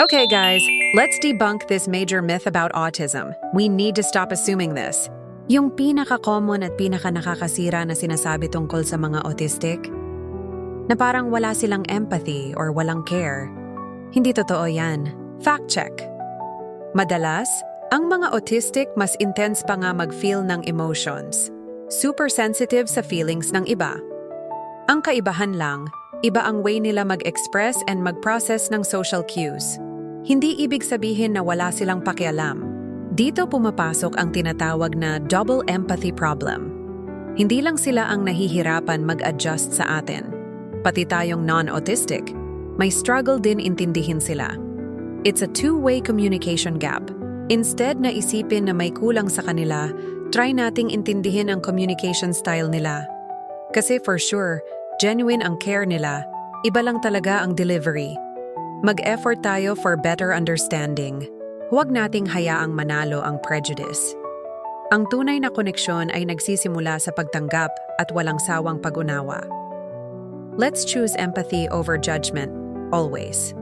Okay, guys, let's debunk this major myth about autism. We need to stop assuming this. Yung pinaka-common at pinaka-nakakasira na sinasabi tungkol sa mga autistic, na parang wala silang empathy or walang care. Hindi totoo yan. Fact check. Madalas, ang mga autistic mas intense pa nga mag-feel ng emotions. Super sensitive sa feelings ng iba. Ang kaibahan lang, iba ang way nila mag-express and mag-process ng social cues. Hindi ibig sabihin na wala silang pakialam. Dito pumapasok ang tinatawag na double empathy problem. Hindi lang sila ang nahihirapan mag-adjust sa atin. Pati tayong non-autistic, may struggle din intindihin sila. It's a two-way communication gap. Instead na isipin na may kulang sa kanila, try nating intindihin ang communication style nila. Kasi for sure, genuine ang care nila, iba lang talaga ang delivery. Mag-effort tayo for better understanding. Huwag nating hayaang manalo ang prejudice. Ang tunay na koneksyon ay nagsisimula sa pagtanggap at walang sawang pag-unawa. Let's choose empathy over judgment, always.